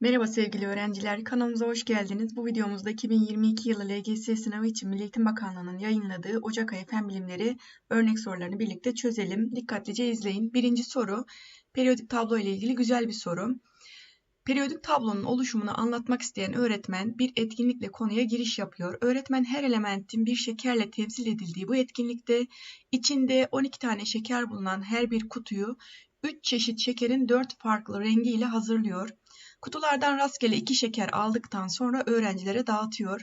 Merhaba sevgili öğrenciler, kanalımıza hoş geldiniz. Bu videomuzda 2022 yılı LGS sınavı için Milli Eğitim Bakanlığı'nın yayınladığı Ocak ayı fen bilimleri örnek sorularını birlikte çözelim. Dikkatlice izleyin. Birinci soru, periyodik tablo ile ilgili güzel bir soru. Periyodik tablonun oluşumunu anlatmak isteyen öğretmen bir etkinlikle konuya giriş yapıyor. Öğretmen her elementin bir şekerle temsil edildiği bu etkinlikte içinde 12 tane şeker bulunan her bir kutuyu 3 çeşit şekerin 4 farklı rengi ile hazırlıyor. Kutulardan rastgele iki şeker aldıktan sonra öğrencilere dağıtıyor.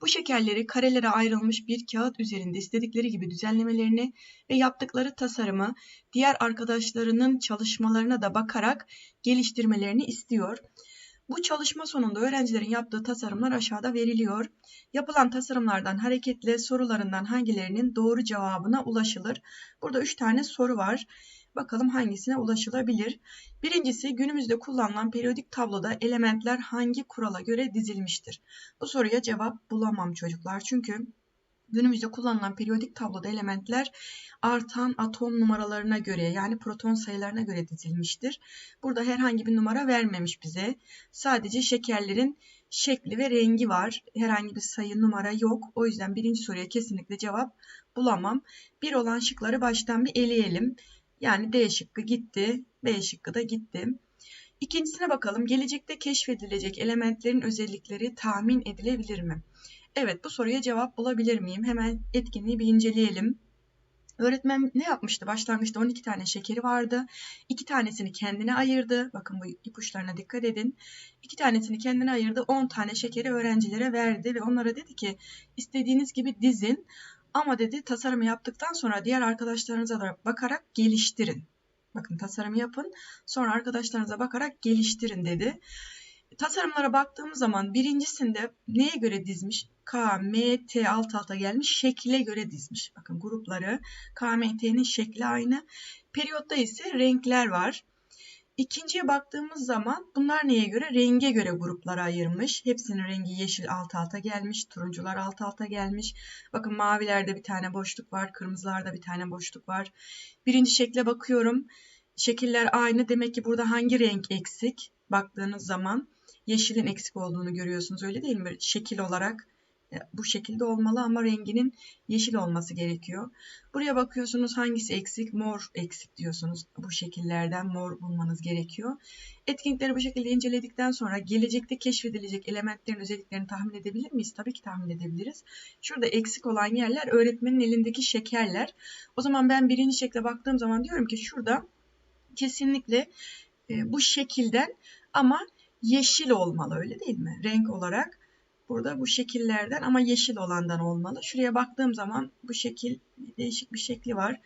Bu şekerleri karelere ayrılmış bir kağıt üzerinde istedikleri gibi düzenlemelerini ve yaptıkları tasarımı diğer arkadaşlarının çalışmalarına da bakarak geliştirmelerini istiyor. Bu çalışma sonunda öğrencilerin yaptığı tasarımlar aşağıda veriliyor. Yapılan tasarımlardan hareketle sorularından hangilerinin doğru cevabına ulaşılır? Burada 3 tane soru var. Bakalım hangisine ulaşılabilir. Birincisi günümüzde kullanılan periyodik tabloda elementler hangi kurala göre dizilmiştir? Bu soruya cevap bulamam çocuklar. Çünkü günümüzde kullanılan periyodik tabloda elementler artan atom numaralarına göre yani proton sayılarına göre dizilmiştir. Burada herhangi bir numara vermemiş bize. Sadece şekerlerin şekli ve rengi var. Herhangi bir sayı numara yok. O yüzden birinci soruya kesinlikle cevap bulamam. Bir olan şıkları baştan bir eleyelim. Yani D şıkkı gitti, B şıkkı da gitti. İkincisine bakalım. Gelecekte keşfedilecek elementlerin özellikleri tahmin edilebilir mi? Evet bu soruya cevap bulabilir miyim? Hemen etkinliği bir inceleyelim. Öğretmen ne yapmıştı? Başlangıçta 12 tane şekeri vardı. 2 tanesini kendine ayırdı. Bakın bu ipuçlarına dikkat edin. 2 tanesini kendine ayırdı. 10 tane şekeri öğrencilere verdi ve onlara dedi ki istediğiniz gibi dizin. Ama dedi tasarımı yaptıktan sonra diğer arkadaşlarınıza da bakarak geliştirin. Bakın tasarımı yapın sonra arkadaşlarınıza bakarak geliştirin dedi. Tasarımlara baktığımız zaman birincisinde neye göre dizmiş? K, M, T alt alta gelmiş şekle göre dizmiş. Bakın grupları K, M, T'nin şekli aynı. Periyotta ise renkler var. İkinciye baktığımız zaman bunlar neye göre? Renge göre gruplara ayırmış. Hepsinin rengi yeşil alt alta gelmiş. Turuncular alt alta gelmiş. Bakın mavilerde bir tane boşluk var. Kırmızılarda bir tane boşluk var. Birinci şekle bakıyorum. Şekiller aynı. Demek ki burada hangi renk eksik? Baktığınız zaman yeşilin eksik olduğunu görüyorsunuz. Öyle değil mi? Şekil olarak bu şekilde olmalı ama renginin yeşil olması gerekiyor. Buraya bakıyorsunuz hangisi eksik? Mor eksik diyorsunuz. Bu şekillerden mor bulmanız gerekiyor. Etkinlikleri bu şekilde inceledikten sonra gelecekte keşfedilecek elementlerin özelliklerini tahmin edebilir miyiz? Tabii ki tahmin edebiliriz. Şurada eksik olan yerler öğretmenin elindeki şekerler. O zaman ben birinci şekle baktığım zaman diyorum ki şurada kesinlikle e, bu şekilden ama yeşil olmalı öyle değil mi? Renk olarak Burada bu şekillerden ama yeşil olandan olmalı. Şuraya baktığım zaman bu şekil değişik bir şekli var.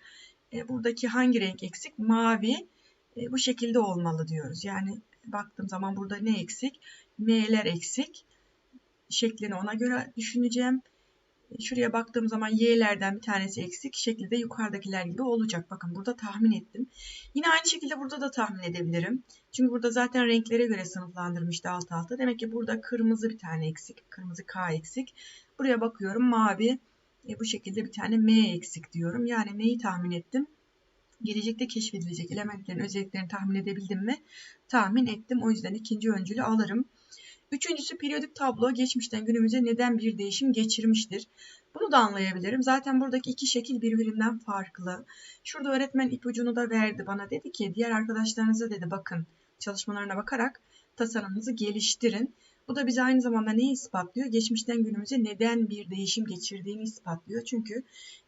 E, buradaki hangi renk eksik? Mavi. E, bu şekilde olmalı diyoruz. Yani baktığım zaman burada ne eksik? M'ler eksik. Şeklini ona göre düşüneceğim. Şuraya baktığım zaman y'lerden bir tanesi eksik. Şekilde yukarıdakiler gibi olacak. Bakın burada tahmin ettim. Yine aynı şekilde burada da tahmin edebilirim. Çünkü burada zaten renklere göre sınıflandırmıştı alt alta. Demek ki burada kırmızı bir tane eksik. Kırmızı K eksik. Buraya bakıyorum mavi. E, bu şekilde bir tane M eksik diyorum. Yani neyi tahmin ettim? Gelecekte keşfedilecek elementlerin özelliklerini tahmin edebildim mi? Tahmin ettim. O yüzden ikinci öncülü alırım. Üçüncüsü periyodik tablo geçmişten günümüze neden bir değişim geçirmiştir? Bunu da anlayabilirim. Zaten buradaki iki şekil birbirinden farklı. Şurada öğretmen ipucunu da verdi bana. Dedi ki diğer arkadaşlarınıza dedi bakın çalışmalarına bakarak tasarımınızı geliştirin. Bu da bize aynı zamanda neyi ispatlıyor? Geçmişten günümüze neden bir değişim geçirdiğini ispatlıyor. Çünkü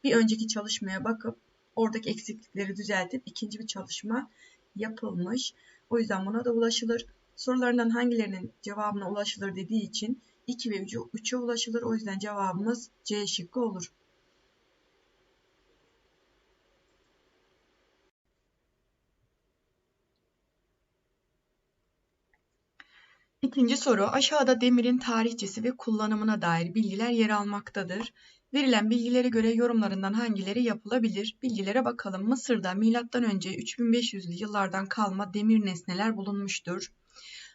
bir önceki çalışmaya bakıp oradaki eksiklikleri düzeltip ikinci bir çalışma yapılmış. O yüzden buna da ulaşılır. Sorularından hangilerinin cevabına ulaşılır dediği için 2 ve 3'e ulaşılır. O yüzden cevabımız C şıkkı olur. İkinci soru aşağıda demirin tarihçesi ve kullanımına dair bilgiler yer almaktadır. Verilen bilgilere göre yorumlarından hangileri yapılabilir? Bilgilere bakalım. Mısır'da M.Ö. 3500'lü yıllardan kalma demir nesneler bulunmuştur.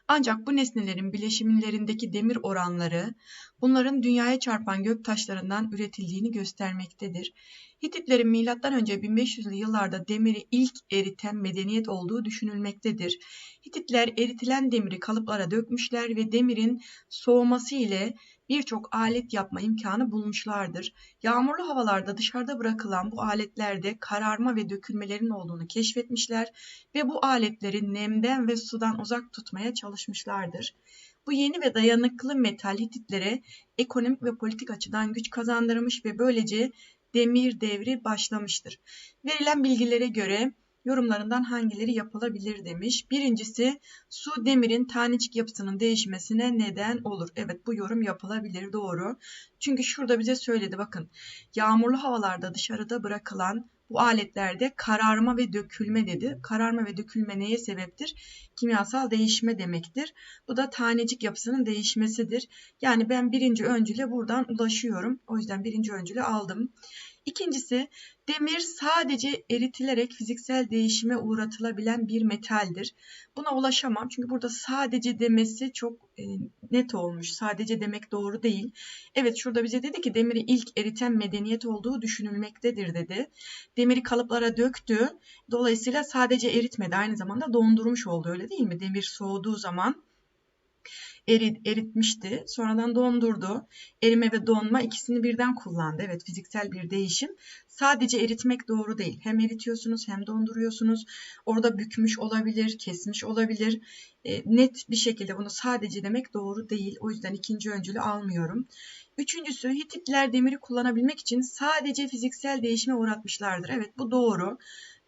Ancak bu nesnelerin bileşimlerindeki demir oranları bunların dünyaya çarpan gök taşlarından üretildiğini göstermektedir. Hititlerin M.Ö. 1500'lü yıllarda demiri ilk eriten medeniyet olduğu düşünülmektedir. Hititler eritilen demiri kalıplara dökmüşler ve demirin soğuması ile birçok alet yapma imkanı bulmuşlardır. Yağmurlu havalarda dışarıda bırakılan bu aletlerde kararma ve dökülmelerin olduğunu keşfetmişler ve bu aletleri nemden ve sudan uzak tutmaya çalışmışlardır. Bu yeni ve dayanıklı metal Hititlere ekonomik ve politik açıdan güç kazandırmış ve böylece demir devri başlamıştır. Verilen bilgilere göre yorumlarından hangileri yapılabilir demiş. Birincisi su demirin tanecik yapısının değişmesine neden olur. Evet bu yorum yapılabilir doğru. Çünkü şurada bize söyledi bakın yağmurlu havalarda dışarıda bırakılan bu aletlerde kararma ve dökülme dedi. Kararma ve dökülme neye sebeptir? Kimyasal değişme demektir. Bu da tanecik yapısının değişmesidir. Yani ben birinci öncüle buradan ulaşıyorum. O yüzden birinci öncülü aldım. İkincisi demir sadece eritilerek fiziksel değişime uğratılabilen bir metaldir. Buna ulaşamam çünkü burada sadece demesi çok e, net olmuş. Sadece demek doğru değil. Evet şurada bize dedi ki demiri ilk eriten medeniyet olduğu düşünülmektedir dedi. Demiri kalıplara döktü. Dolayısıyla sadece eritmedi aynı zamanda dondurmuş oldu öyle değil mi? Demir soğuduğu zaman erit, eritmişti. Sonradan dondurdu. Erime ve donma ikisini birden kullandı. Evet fiziksel bir değişim. Sadece eritmek doğru değil. Hem eritiyorsunuz hem donduruyorsunuz. Orada bükmüş olabilir, kesmiş olabilir. E, net bir şekilde bunu sadece demek doğru değil. O yüzden ikinci öncülü almıyorum. Üçüncüsü Hititler demiri kullanabilmek için sadece fiziksel değişime uğratmışlardır. Evet bu doğru.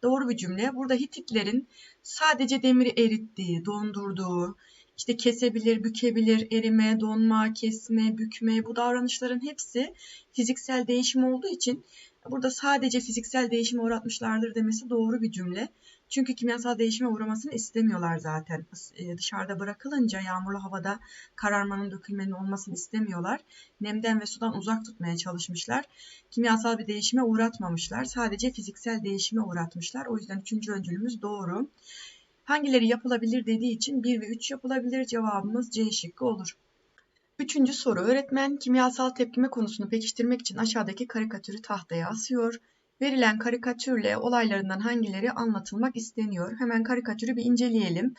Doğru bir cümle. Burada Hititlerin sadece demiri erittiği, dondurduğu, işte kesebilir, bükebilir, erime, donma, kesme, bükme bu davranışların hepsi fiziksel değişim olduğu için burada sadece fiziksel değişime uğratmışlardır demesi doğru bir cümle. Çünkü kimyasal değişime uğramasını istemiyorlar zaten. E, dışarıda bırakılınca yağmurlu havada kararmanın, dökülmenin olmasını istemiyorlar. Nemden ve sudan uzak tutmaya çalışmışlar. Kimyasal bir değişime uğratmamışlar. Sadece fiziksel değişime uğratmışlar. O yüzden üçüncü öncülümüz doğru. Hangileri yapılabilir dediği için 1 ve 3 yapılabilir cevabımız C şıkkı olur. Üçüncü soru öğretmen kimyasal tepkime konusunu pekiştirmek için aşağıdaki karikatürü tahtaya asıyor. Verilen karikatürle olaylarından hangileri anlatılmak isteniyor? Hemen karikatürü bir inceleyelim.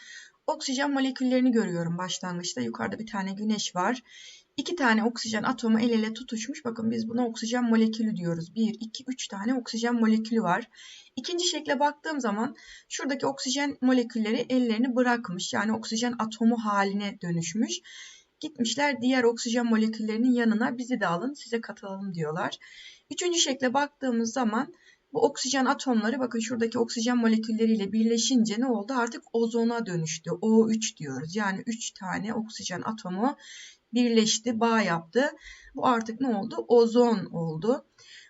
Oksijen moleküllerini görüyorum başlangıçta. Yukarıda bir tane güneş var. İki tane oksijen atomu el ele tutuşmuş. Bakın biz buna oksijen molekülü diyoruz. Bir, iki, üç tane oksijen molekülü var. İkinci şekle baktığım zaman şuradaki oksijen molekülleri ellerini bırakmış. Yani oksijen atomu haline dönüşmüş. Gitmişler diğer oksijen moleküllerinin yanına bizi de alın size katılalım diyorlar. Üçüncü şekle baktığımız zaman bu oksijen atomları bakın şuradaki oksijen molekülleriyle birleşince ne oldu? Artık ozona dönüştü. O3 diyoruz. Yani 3 tane oksijen atomu birleşti, bağ yaptı. Bu artık ne oldu? Ozon oldu.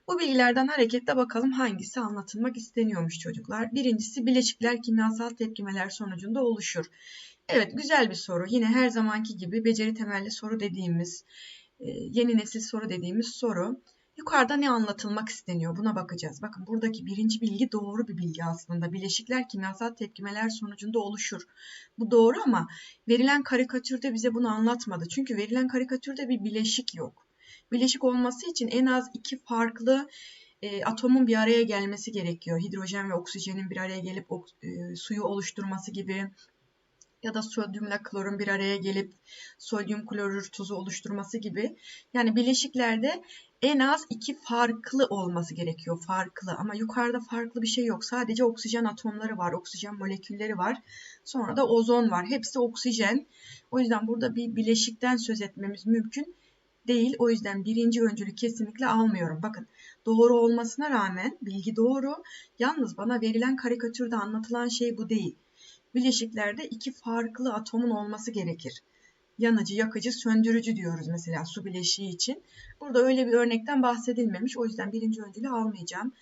Bu bilgilerden hareketle bakalım hangisi anlatılmak isteniyormuş çocuklar. Birincisi bileşikler kimyasal tepkimeler sonucunda oluşur. Evet güzel bir soru. Yine her zamanki gibi beceri temelli soru dediğimiz, e, yeni nesil soru dediğimiz soru. Yukarıda ne anlatılmak isteniyor buna bakacağız. Bakın buradaki birinci bilgi doğru bir bilgi aslında. Bileşikler kimyasal tepkimeler sonucunda oluşur. Bu doğru ama verilen karikatürde bize bunu anlatmadı. Çünkü verilen karikatürde bir bileşik yok. Bileşik olması için en az iki farklı e, atomun bir araya gelmesi gerekiyor. Hidrojen ve oksijenin bir araya gelip e, suyu oluşturması gibi ya da sodyumla klorun bir araya gelip sodyum klorür tuzu oluşturması gibi. Yani bileşiklerde en az iki farklı olması gerekiyor. Farklı ama yukarıda farklı bir şey yok. Sadece oksijen atomları var, oksijen molekülleri var. Sonra da ozon var. Hepsi oksijen. O yüzden burada bir bileşikten söz etmemiz mümkün değil. O yüzden birinci öncülü kesinlikle almıyorum. Bakın doğru olmasına rağmen bilgi doğru. Yalnız bana verilen karikatürde anlatılan şey bu değil. Bileşiklerde iki farklı atomun olması gerekir yanıcı, yakıcı, söndürücü diyoruz mesela su bileşiği için. Burada öyle bir örnekten bahsedilmemiş. O yüzden birinci öncülü almayacağım.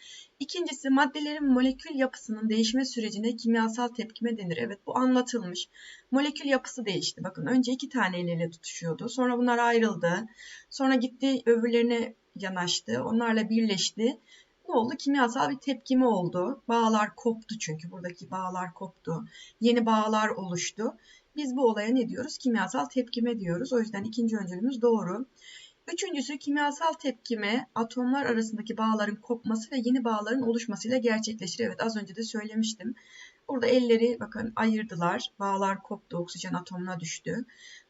İkincisi maddelerin molekül yapısının değişme sürecine kimyasal tepkime denir. Evet bu anlatılmış. Molekül yapısı değişti. Bakın önce iki tane el ele tutuşuyordu. Sonra bunlar ayrıldı. Sonra gitti öbürlerine yanaştı. Onlarla birleşti. Ne oldu? Kimyasal bir tepkime oldu. Bağlar koptu çünkü buradaki bağlar koptu. Yeni bağlar oluştu. Biz bu olaya ne diyoruz? Kimyasal tepkime diyoruz. O yüzden ikinci öncülümüz doğru. Üçüncüsü kimyasal tepkime atomlar arasındaki bağların kopması ve yeni bağların oluşmasıyla gerçekleşir. Evet az önce de söylemiştim. Burada elleri bakın ayırdılar. Bağlar koptu, oksijen atomuna düştü.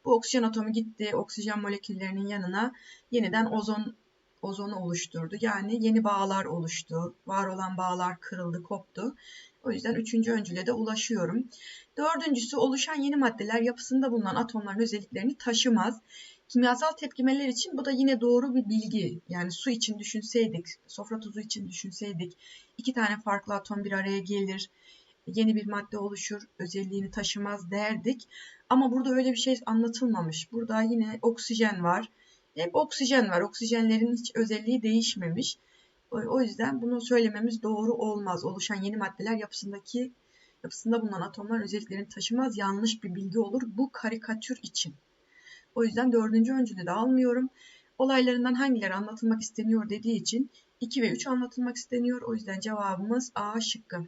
Bu oksijen atomu gitti oksijen moleküllerinin yanına yeniden ozon ozonu oluşturdu. Yani yeni bağlar oluştu. Var olan bağlar kırıldı, koptu. O yüzden üçüncü öncüle de ulaşıyorum. Dördüncüsü oluşan yeni maddeler yapısında bulunan atomların özelliklerini taşımaz. Kimyasal tepkimeler için bu da yine doğru bir bilgi. Yani su için düşünseydik, sofra tuzu için düşünseydik, iki tane farklı atom bir araya gelir, yeni bir madde oluşur, özelliğini taşımaz derdik. Ama burada öyle bir şey anlatılmamış. Burada yine oksijen var. Hep oksijen var. Oksijenlerin hiç özelliği değişmemiş. O yüzden bunu söylememiz doğru olmaz. Oluşan yeni maddeler yapısındaki yapısında bulunan atomlar özelliklerini taşımaz. Yanlış bir bilgi olur bu karikatür için. O yüzden dördüncü öncülü de almıyorum. Olaylarından hangileri anlatılmak isteniyor dediği için 2 ve 3 anlatılmak isteniyor. O yüzden cevabımız A şıkkı.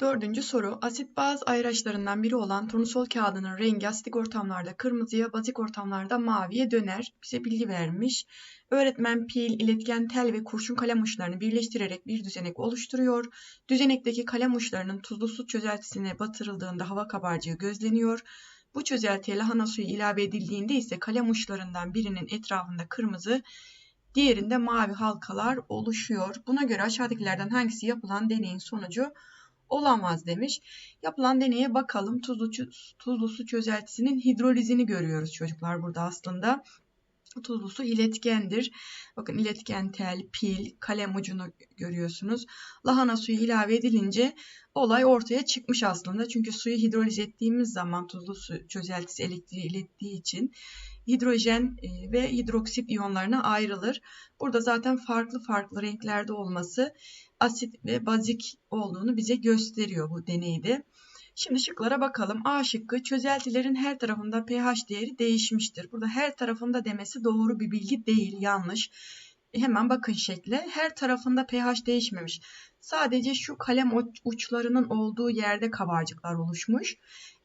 Dördüncü soru. Asit baz ayraçlarından biri olan turnusol kağıdının rengi asitik ortamlarda kırmızıya, bazik ortamlarda maviye döner. Bize bilgi vermiş. Öğretmen pil, iletken tel ve kurşun kalem uçlarını birleştirerek bir düzenek oluşturuyor. Düzenekteki kalem uçlarının tuzlu su çözeltisine batırıldığında hava kabarcığı gözleniyor. Bu çözeltiye lahana suyu ilave edildiğinde ise kalem uçlarından birinin etrafında kırmızı, diğerinde mavi halkalar oluşuyor. Buna göre aşağıdakilerden hangisi yapılan deneyin sonucu olamaz demiş. Yapılan deneye bakalım. Tuzlu, tuzlu su çözeltisinin hidrolizini görüyoruz çocuklar burada aslında. Tuzlu su iletkendir. Bakın iletken tel, pil, kalem ucunu görüyorsunuz. Lahana suyu ilave edilince olay ortaya çıkmış aslında. Çünkü suyu hidroliz ettiğimiz zaman tuzlu su çözeltisi elektriği ilettiği için hidrojen e, ve hidroksit iyonlarına ayrılır. Burada zaten farklı farklı renklerde olması asit ve bazik olduğunu bize gösteriyor bu deneyde. Şimdi şıklara bakalım. A şıkkı çözeltilerin her tarafında pH değeri değişmiştir. Burada her tarafında demesi doğru bir bilgi değil, yanlış. Hemen bakın şekle. Her tarafında pH değişmemiş. Sadece şu kalem uçlarının olduğu yerde kabarcıklar oluşmuş.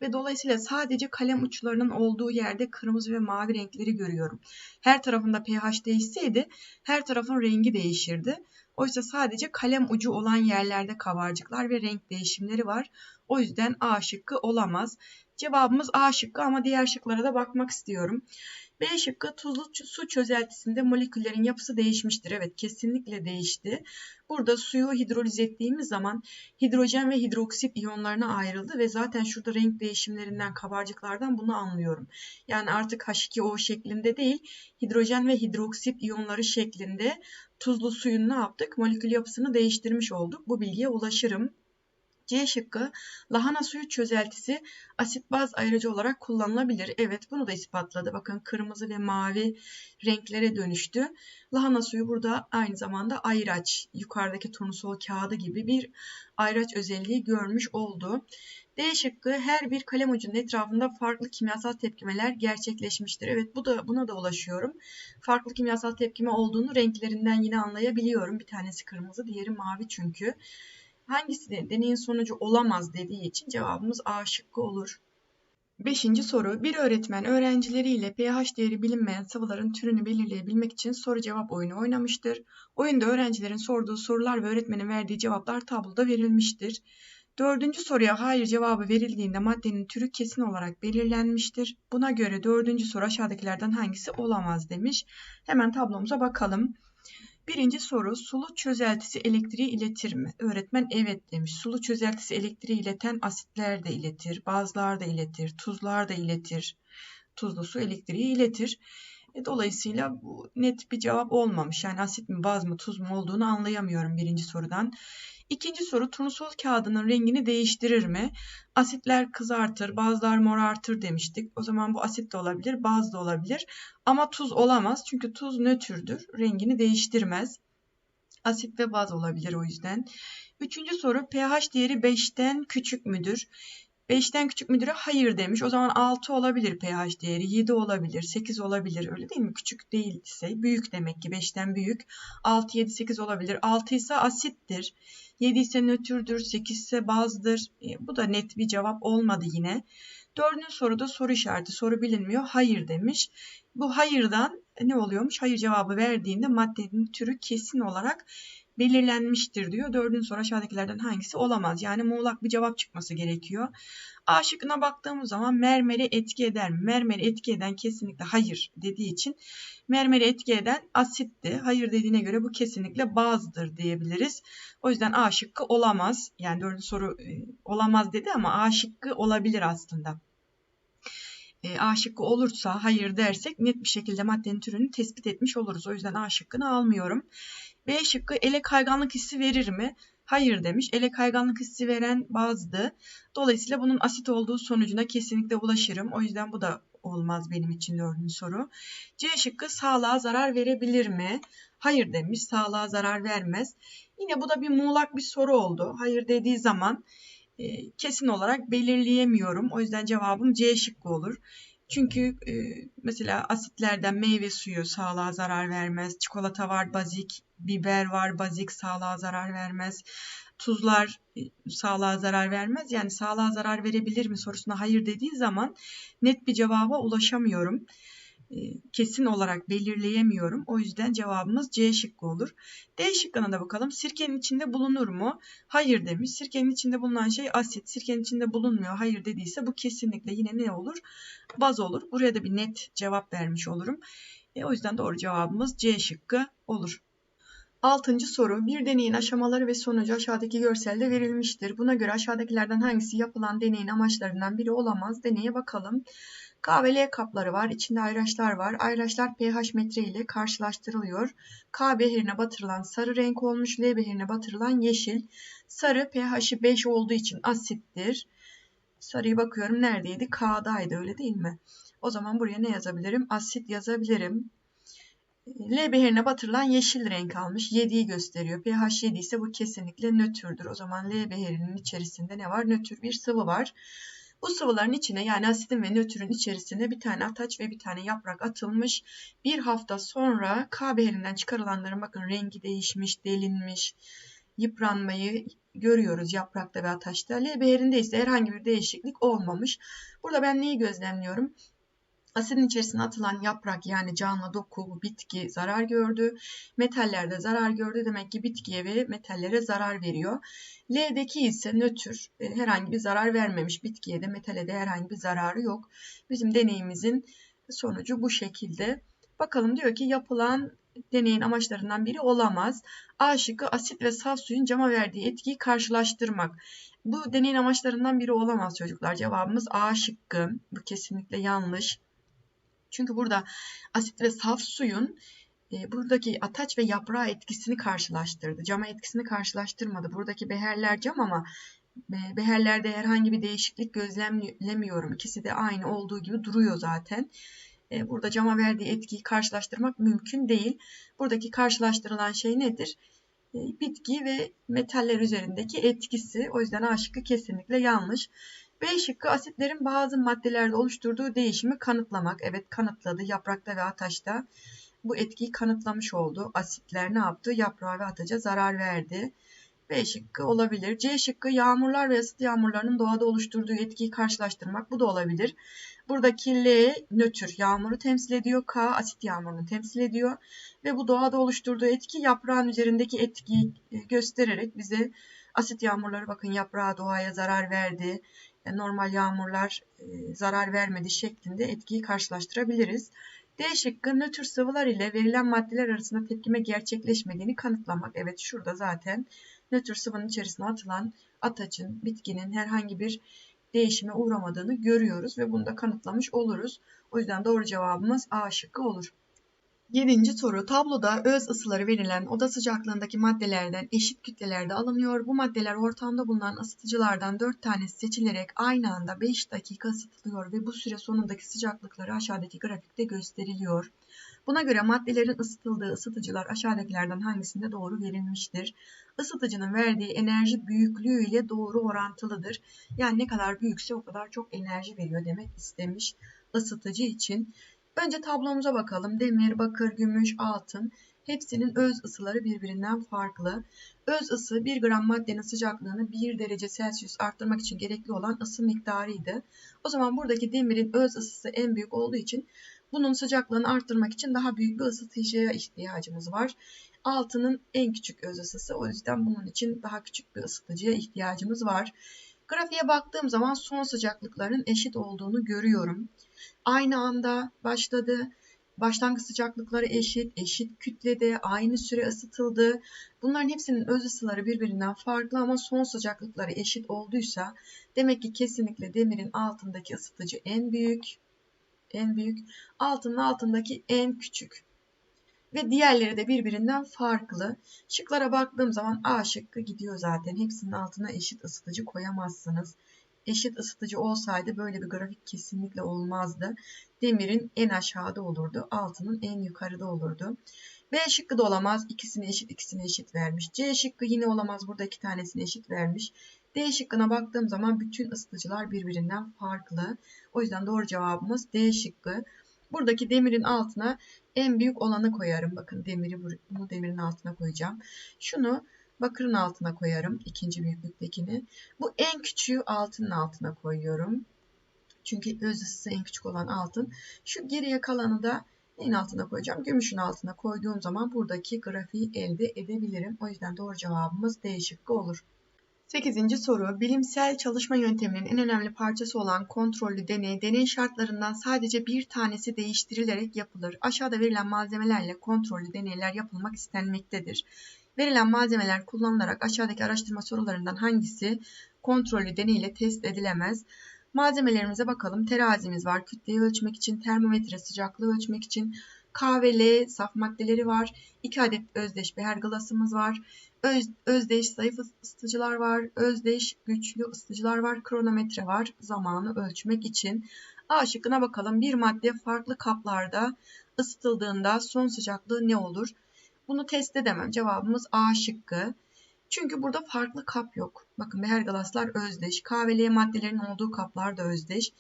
Ve dolayısıyla sadece kalem uçlarının olduğu yerde kırmızı ve mavi renkleri görüyorum. Her tarafında pH değişseydi her tarafın rengi değişirdi. Oysa sadece kalem ucu olan yerlerde kabarcıklar ve renk değişimleri var. O yüzden A şıkkı olamaz. Cevabımız A şıkkı ama diğer şıklara da bakmak istiyorum. B şıkkı tuzlu su çözeltisinde moleküllerin yapısı değişmiştir. Evet kesinlikle değişti. Burada suyu hidroliz ettiğimiz zaman hidrojen ve hidroksit iyonlarına ayrıldı ve zaten şurada renk değişimlerinden kabarcıklardan bunu anlıyorum. Yani artık H2O şeklinde değil hidrojen ve hidroksit iyonları şeklinde tuzlu suyun ne yaptık? Molekül yapısını değiştirmiş olduk. Bu bilgiye ulaşırım. C şıkkı lahana suyu çözeltisi asit baz ayrıcı olarak kullanılabilir. Evet bunu da ispatladı. Bakın kırmızı ve mavi renklere dönüştü. Lahana suyu burada aynı zamanda ayraç yukarıdaki turnusol kağıdı gibi bir ayraç özelliği görmüş oldu. D şıkkı her bir kalem ucunun etrafında farklı kimyasal tepkimeler gerçekleşmiştir. Evet bu da buna da ulaşıyorum. Farklı kimyasal tepkime olduğunu renklerinden yine anlayabiliyorum. Bir tanesi kırmızı, diğeri mavi çünkü. Hangisi de deneyin sonucu olamaz dediği için cevabımız A şıkkı olur. Beşinci soru. Bir öğretmen öğrencileriyle pH değeri bilinmeyen sıvıların türünü belirleyebilmek için soru cevap oyunu oynamıştır. Oyunda öğrencilerin sorduğu sorular ve öğretmenin verdiği cevaplar tabloda verilmiştir. Dördüncü soruya hayır cevabı verildiğinde maddenin türü kesin olarak belirlenmiştir. Buna göre dördüncü soru aşağıdakilerden hangisi olamaz demiş. Hemen tablomuza bakalım. Birinci soru sulu çözeltisi elektriği iletir mi? Öğretmen evet demiş. Sulu çözeltisi elektriği ileten asitler de iletir, bazlar da iletir, tuzlar da iletir. Tuzlu su elektriği iletir. E, dolayısıyla bu net bir cevap olmamış. Yani asit mi, baz mı, tuz mu olduğunu anlayamıyorum birinci sorudan. İkinci soru turnusol kağıdının rengini değiştirir mi? Asitler kızartır, bazılar morartır demiştik. O zaman bu asit de olabilir, baz da olabilir. Ama tuz olamaz çünkü tuz nötrdür, rengini değiştirmez. Asit ve baz olabilir o yüzden. Üçüncü soru pH değeri 5'ten küçük müdür? 5'ten küçük müdüre hayır demiş. O zaman 6 olabilir pH değeri, 7 olabilir, 8 olabilir. Öyle değil mi? Küçük değilse büyük demek ki 5'ten büyük. 6, 7, 8 olabilir. 6 ise asittir. 7 ise nötrdür, 8 ise bazdır. E, bu da net bir cevap olmadı yine. Dördüncü soruda soru işareti, soru bilinmiyor. Hayır demiş. Bu hayırdan ne oluyormuş? Hayır cevabı verdiğinde maddenin türü kesin olarak belirlenmiştir diyor. Dördüncü soru aşağıdakilerden hangisi olamaz? Yani muğlak bir cevap çıkması gerekiyor. A şıkkına baktığımız zaman mermeri etki eder mi? Mermeri etki eden kesinlikle hayır dediği için mermeri etki eden asitti. Hayır dediğine göre bu kesinlikle bazdır diyebiliriz. O yüzden A şıkkı olamaz. Yani dördüncü soru e, olamaz dedi ama A şıkkı olabilir aslında. E, A şıkkı olursa hayır dersek net bir şekilde maddenin türünü tespit etmiş oluruz. O yüzden A şıkkını almıyorum. B şıkkı ele kayganlık hissi verir mi? Hayır demiş. Ele kayganlık hissi veren bazdı. Dolayısıyla bunun asit olduğu sonucuna kesinlikle ulaşırım. O yüzden bu da olmaz benim için dördüncü soru. C şıkkı sağlığa zarar verebilir mi? Hayır demiş. Sağlığa zarar vermez. Yine bu da bir muğlak bir soru oldu. Hayır dediği zaman e, kesin olarak belirleyemiyorum. O yüzden cevabım C şıkkı olur. Çünkü e, mesela asitlerden meyve suyu sağlığa zarar vermez. Çikolata var bazik, biber var bazik sağlığa zarar vermez. Tuzlar e, sağlığa zarar vermez. Yani sağlığa zarar verebilir mi sorusuna hayır dediği zaman net bir cevaba ulaşamıyorum. E, kesin olarak belirleyemiyorum. O yüzden cevabımız C şıkkı olur. D şıkkına da bakalım. Sirkenin içinde bulunur mu? Hayır demiş. Sirkenin içinde bulunan şey asit. Sirkenin içinde bulunmuyor. Hayır dediyse bu kesinlikle yine ne olur? Baz olur. Buraya da bir net cevap vermiş olurum. E, o yüzden doğru cevabımız C şıkkı olur. Altıncı soru. Bir deneyin aşamaları ve sonucu aşağıdaki görselde verilmiştir. Buna göre aşağıdakilerden hangisi yapılan deneyin amaçlarından biri olamaz? Deneye bakalım. K ve L kapları var. İçinde ayraçlar var. Ayraçlar pH metre ile karşılaştırılıyor. K beherine batırılan sarı renk olmuş. L beherine batırılan yeşil. Sarı pH'i 5 olduğu için asittir. Sarıya bakıyorum neredeydi? K'daydı öyle değil mi? O zaman buraya ne yazabilirim? Asit yazabilirim. L beherine batırılan yeşil renk almış. 7'yi gösteriyor. pH 7 ise bu kesinlikle nötrdür. O zaman L beherinin içerisinde ne var? Nötr bir sıvı var. Bu sıvıların içine yani asitin ve nötrün içerisine bir tane ataç ve bir tane yaprak atılmış. Bir hafta sonra K çıkarılanların bakın rengi değişmiş, delinmiş, yıpranmayı görüyoruz yaprakta ve ataçta. L ise herhangi bir değişiklik olmamış. Burada ben neyi gözlemliyorum? Asidin içerisine atılan yaprak yani canlı doku, bitki zarar gördü. Metaller de zarar gördü. Demek ki bitkiye ve metallere zarar veriyor. L'deki ise nötr. E, herhangi bir zarar vermemiş. Bitkiye de metale de herhangi bir zararı yok. Bizim deneyimizin sonucu bu şekilde. Bakalım diyor ki yapılan deneyin amaçlarından biri olamaz. A şıkkı asit ve saf suyun cama verdiği etkiyi karşılaştırmak. Bu deneyin amaçlarından biri olamaz çocuklar. Cevabımız A şıkkı. Bu kesinlikle yanlış. Çünkü burada asit ve saf suyun e, buradaki ataç ve yaprağı etkisini karşılaştırdı. Cama etkisini karşılaştırmadı. Buradaki beherler cam ama e, beherlerde herhangi bir değişiklik gözlemlemiyorum. İkisi de aynı olduğu gibi duruyor zaten. E, burada cama verdiği etkiyi karşılaştırmak mümkün değil. Buradaki karşılaştırılan şey nedir? E, bitki ve metaller üzerindeki etkisi. O yüzden A kesinlikle yanlış. B şıkkı asitlerin bazı maddelerde oluşturduğu değişimi kanıtlamak. Evet kanıtladı yaprakta ve ataçta. Bu etkiyi kanıtlamış oldu. Asitler ne yaptı? Yaprağa ve ataca zarar verdi. B şıkkı olabilir. C şıkkı yağmurlar ve asit yağmurlarının doğada oluşturduğu etkiyi karşılaştırmak. Bu da olabilir. Buradaki L nötr yağmuru temsil ediyor. K asit yağmurunu temsil ediyor. Ve bu doğada oluşturduğu etki yaprağın üzerindeki etkiyi göstererek bize asit yağmurları bakın yaprağa doğaya zarar verdi normal yağmurlar e, zarar vermedi şeklinde etkiyi karşılaştırabiliriz. D şıkkı nötr sıvılar ile verilen maddeler arasında tepkime gerçekleşmediğini kanıtlamak. Evet şurada zaten nötr sıvının içerisine atılan ataçın, bitkinin herhangi bir değişime uğramadığını görüyoruz ve bunu da kanıtlamış oluruz. O yüzden doğru cevabımız A şıkkı olur. Yedinci soru. Tabloda öz ısıları verilen oda sıcaklığındaki maddelerden eşit kütlelerde alınıyor. Bu maddeler ortamda bulunan ısıtıcılardan 4 tanesi seçilerek aynı anda 5 dakika ısıtılıyor ve bu süre sonundaki sıcaklıkları aşağıdaki grafikte gösteriliyor. Buna göre maddelerin ısıtıldığı ısıtıcılar aşağıdakilerden hangisinde doğru verilmiştir? Isıtıcının verdiği enerji büyüklüğü ile doğru orantılıdır. Yani ne kadar büyükse o kadar çok enerji veriyor demek istemiş ısıtıcı için. Önce tablomuza bakalım. Demir, bakır, gümüş, altın hepsinin öz ısıları birbirinden farklı. Öz ısı 1 gram maddenin sıcaklığını 1 derece Celsius arttırmak için gerekli olan ısı miktarıydı. O zaman buradaki demirin öz ısısı en büyük olduğu için Bunun sıcaklığını arttırmak için daha büyük bir ısıtıcıya ihtiyacımız var. Altının en küçük öz ısısı. O yüzden bunun için daha küçük bir ısıtıcıya ihtiyacımız var. Grafiğe baktığım zaman son sıcaklıkların eşit olduğunu görüyorum. Aynı anda başladı. Başlangıç sıcaklıkları eşit, eşit kütlede, aynı süre ısıtıldı. Bunların hepsinin öz ısıları birbirinden farklı ama son sıcaklıkları eşit olduysa demek ki kesinlikle demirin altındaki ısıtıcı en büyük, en büyük, altının altındaki en küçük. Ve diğerleri de birbirinden farklı. Şıklara baktığım zaman A şıkkı gidiyor zaten. Hepsinin altına eşit ısıtıcı koyamazsınız eşit ısıtıcı olsaydı böyle bir grafik kesinlikle olmazdı. Demirin en aşağıda olurdu. Altının en yukarıda olurdu. B şıkkı da olamaz. İkisini eşit ikisini eşit vermiş. C şıkkı yine olamaz. Burada iki tanesini eşit vermiş. D şıkkına baktığım zaman bütün ısıtıcılar birbirinden farklı. O yüzden doğru cevabımız D şıkkı. Buradaki demirin altına en büyük olanı koyarım. Bakın demiri bunu demirin altına koyacağım. Şunu bakırın altına koyarım. ikinci büyüklüktekini. Bu en küçüğü altının altına koyuyorum. Çünkü öz ısısı en küçük olan altın. Şu geriye kalanı da en altına koyacağım. Gümüşün altına koyduğum zaman buradaki grafiği elde edebilirim. O yüzden doğru cevabımız D olur. 8. soru. Bilimsel çalışma yönteminin en önemli parçası olan kontrollü deney, deney şartlarından sadece bir tanesi değiştirilerek yapılır. Aşağıda verilen malzemelerle kontrollü deneyler yapılmak istenmektedir. Verilen malzemeler kullanılarak aşağıdaki araştırma sorularından hangisi kontrollü deney ile test edilemez? Malzemelerimize bakalım. Terazimiz var. Kütleyi ölçmek için, termometre sıcaklığı ölçmek için, K saf maddeleri var. 2 adet özdeş bir hergalasımız var. Öz, özdeş zayıf ısıtıcılar var. Özdeş güçlü ısıtıcılar var. Kronometre var. Zamanı ölçmek için. A şıkkına bakalım. Bir madde farklı kaplarda ısıtıldığında son sıcaklığı ne olur? Bunu test edemem. Cevabımız A şıkkı. Çünkü burada farklı kap yok. Bakın behergalaslar özdeş. K ve L maddelerin olduğu kaplar da özdeş.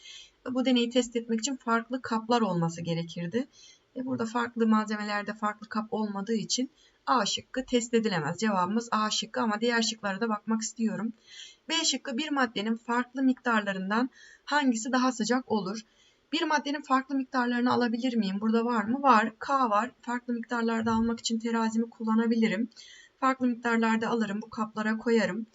Bu deneyi test etmek için farklı kaplar olması gerekirdi. E burada farklı malzemelerde farklı kap olmadığı için A şıkkı test edilemez. Cevabımız A şıkkı ama diğer şıklara da bakmak istiyorum. B şıkkı bir maddenin farklı miktarlarından hangisi daha sıcak olur? Bir maddenin farklı miktarlarını alabilir miyim? Burada var mı? Var. K var. Farklı miktarlarda almak için terazimi kullanabilirim. Farklı miktarlarda alırım. Bu kaplara koyarım.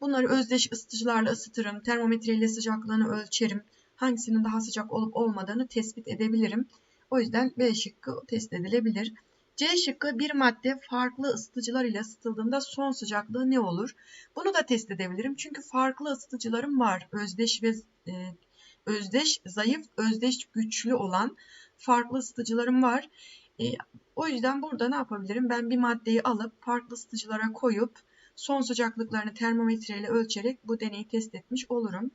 Bunları özdeş ısıtıcılarla ısıtırım. Termometreyle sıcaklığını ölçerim. Hangisinin daha sıcak olup olmadığını tespit edebilirim. O yüzden B şıkkı test edilebilir. C şıkkı bir madde farklı ısıtıcılar ile ısıtıldığında son sıcaklığı ne olur? Bunu da test edebilirim. Çünkü farklı ısıtıcılarım var. Özdeş ve e, özdeş, zayıf, özdeş, güçlü olan farklı ısıtıcılarım var. E, o yüzden burada ne yapabilirim? Ben bir maddeyi alıp farklı ısıtıcılara koyup son sıcaklıklarını termometreyle ölçerek bu deneyi test etmiş olurum.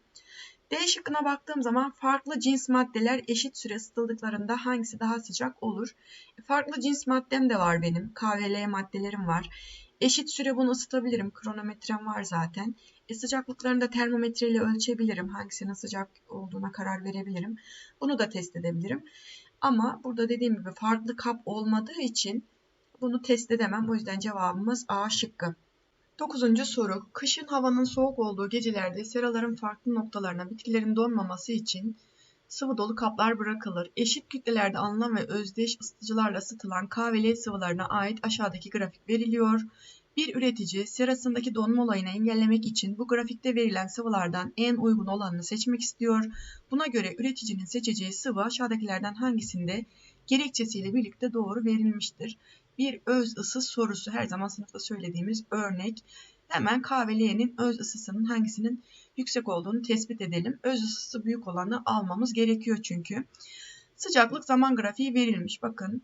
D şıkkına baktığım zaman farklı cins maddeler eşit süre ısıtıldıklarında hangisi daha sıcak olur? E, farklı cins maddem de var benim. KVL maddelerim var. Eşit süre bunu ısıtabilirim. Kronometrem var zaten. E, sıcaklıklarını da termometreyle ölçebilirim. Hangisinin sıcak olduğuna karar verebilirim. Bunu da test edebilirim. Ama burada dediğim gibi farklı kap olmadığı için bunu test edemem. O yüzden cevabımız A şıkkı. Dokuzuncu soru. Kışın havanın soğuk olduğu gecelerde seraların farklı noktalarına bitkilerin donmaması için sıvı dolu kaplar bırakılır. Eşit kütlelerde alınan ve özdeş ısıtıcılarla ısıtılan K ve L sıvılarına ait aşağıdaki grafik veriliyor. Bir üretici serasındaki donma olayını engellemek için bu grafikte verilen sıvılardan en uygun olanını seçmek istiyor. Buna göre üreticinin seçeceği sıvı aşağıdakilerden hangisinde gerekçesiyle birlikte doğru verilmiştir. Bir öz ısı sorusu her zaman sınıfta söylediğimiz örnek. Hemen K ve L'nin öz ısısının hangisinin yüksek olduğunu tespit edelim. Öz ısısı büyük olanı almamız gerekiyor çünkü. Sıcaklık zaman grafiği verilmiş. Bakın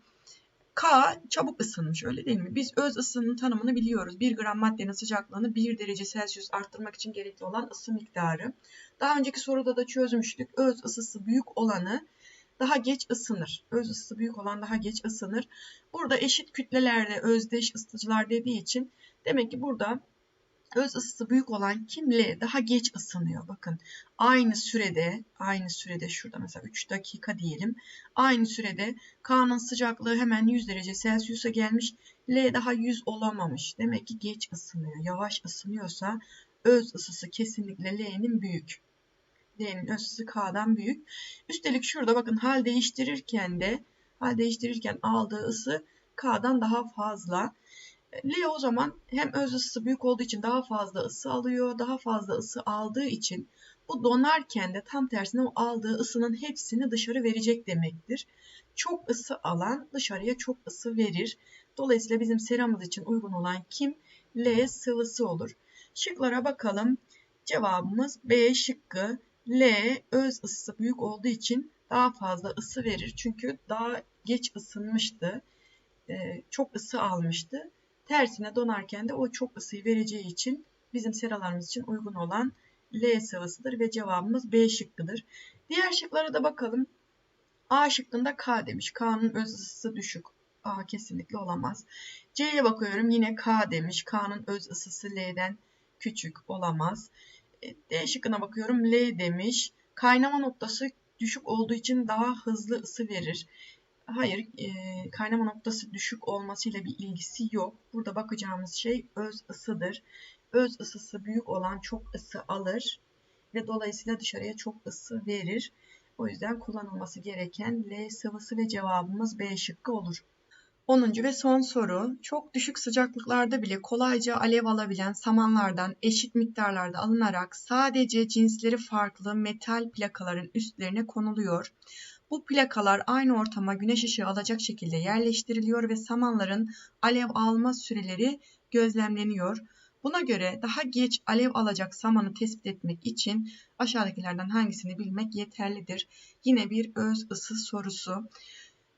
K çabuk ısınmış öyle değil mi? Biz öz ısının tanımını biliyoruz. 1 gram maddenin sıcaklığını 1 derece Celsius arttırmak için gerekli olan ısı miktarı. Daha önceki soruda da çözmüştük. Öz ısısı büyük olanı daha geç ısınır. Öz ısısı büyük olan daha geç ısınır. Burada eşit kütlelerde özdeş ısıtıcılar dediği için demek ki burada öz ısısı büyük olan kimle daha geç ısınıyor. Bakın aynı sürede aynı sürede şurada mesela 3 dakika diyelim. Aynı sürede K'nın sıcaklığı hemen 100 derece Celsius'a gelmiş. L daha 100 olamamış. Demek ki geç ısınıyor. Yavaş ısınıyorsa öz ısısı kesinlikle L'nin büyük. L'nin öz ısısı K'dan büyük. Üstelik şurada bakın hal değiştirirken de hal değiştirirken aldığı ısı K'dan daha fazla. L o zaman hem öz ısısı büyük olduğu için daha fazla ısı alıyor. Daha fazla ısı aldığı için bu donarken de tam tersine o aldığı ısının hepsini dışarı verecek demektir. Çok ısı alan dışarıya çok ısı verir. Dolayısıyla bizim seramız için uygun olan kim? L sıvısı olur. Şıklara bakalım. Cevabımız B şıkkı. L öz ısısı büyük olduğu için daha fazla ısı verir. Çünkü daha geç ısınmıştı. Ee, çok ısı almıştı. Tersine donarken de o çok ısıyı vereceği için bizim seralarımız için uygun olan L sıvısıdır ve cevabımız B şıkkıdır. Diğer şıklara da bakalım. A şıkkında K demiş. K'nın öz ısısı düşük. A kesinlikle olamaz. C'ye bakıyorum yine K demiş. K'nın öz ısısı L'den küçük olamaz. E, D şıkkına bakıyorum L demiş. Kaynama noktası düşük olduğu için daha hızlı ısı verir. Hayır, e, kaynama noktası düşük olmasıyla bir ilgisi yok. Burada bakacağımız şey öz ısıdır. Öz ısısı büyük olan çok ısı alır ve dolayısıyla dışarıya çok ısı verir. O yüzden kullanılması gereken L sıvısı ve cevabımız B şıkkı olur. 10. ve son soru. Çok düşük sıcaklıklarda bile kolayca alev alabilen samanlardan eşit miktarlarda alınarak sadece cinsleri farklı metal plakaların üstlerine konuluyor. Bu plakalar aynı ortama güneş ışığı alacak şekilde yerleştiriliyor ve samanların alev alma süreleri gözlemleniyor. Buna göre daha geç alev alacak samanı tespit etmek için aşağıdakilerden hangisini bilmek yeterlidir. Yine bir öz ısı sorusu.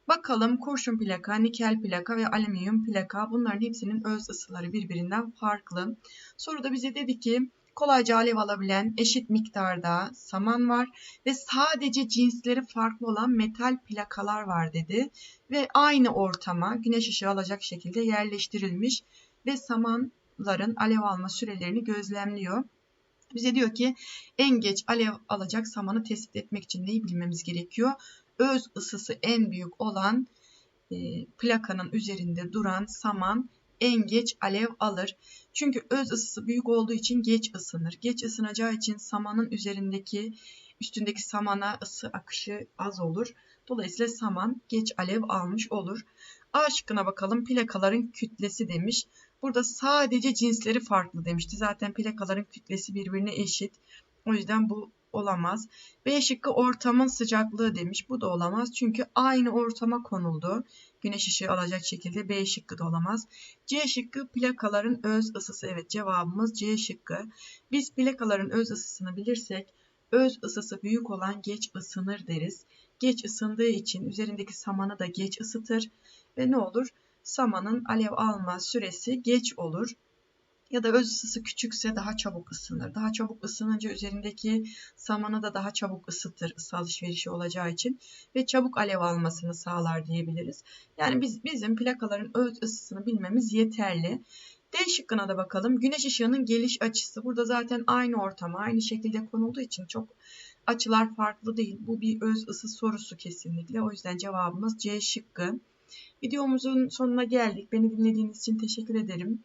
Bakalım kurşun plaka, nikel plaka ve alüminyum plaka bunların hepsinin öz ısıları birbirinden farklı. Soruda bize dedi ki kolayca alev alabilen eşit miktarda saman var ve sadece cinsleri farklı olan metal plakalar var dedi. Ve aynı ortama güneş ışığı alacak şekilde yerleştirilmiş ve samanların alev alma sürelerini gözlemliyor. Bize diyor ki en geç alev alacak samanı tespit etmek için neyi bilmemiz gerekiyor? Öz ısısı en büyük olan e, plakanın üzerinde duran saman en geç alev alır. Çünkü öz ısısı büyük olduğu için geç ısınır. Geç ısınacağı için samanın üzerindeki üstündeki samana ısı akışı az olur. Dolayısıyla saman geç alev almış olur. A şıkkına bakalım. Plakaların kütlesi demiş. Burada sadece cinsleri farklı demişti. Zaten plakaların kütlesi birbirine eşit. O yüzden bu olamaz. B şıkkı ortamın sıcaklığı demiş. Bu da olamaz. Çünkü aynı ortama konuldu. Güneş ışığı alacak şekilde B şıkkı da olamaz. C şıkkı plakaların öz ısısı. Evet cevabımız C şıkkı. Biz plakaların öz ısısını bilirsek öz ısısı büyük olan geç ısınır deriz. Geç ısındığı için üzerindeki samanı da geç ısıtır ve ne olur? Samanın alev alma süresi geç olur ya da öz ısısı küçükse daha çabuk ısınır. Daha çabuk ısınınca üzerindeki samanı da daha çabuk ısıtır ısı alışverişi olacağı için ve çabuk alev almasını sağlar diyebiliriz. Yani biz bizim plakaların öz ısısını bilmemiz yeterli. D şıkkına da bakalım. Güneş ışığının geliş açısı. Burada zaten aynı ortama, aynı şekilde konulduğu için çok açılar farklı değil. Bu bir öz ısı sorusu kesinlikle. O yüzden cevabımız C şıkkı. Videomuzun sonuna geldik. Beni dinlediğiniz için teşekkür ederim.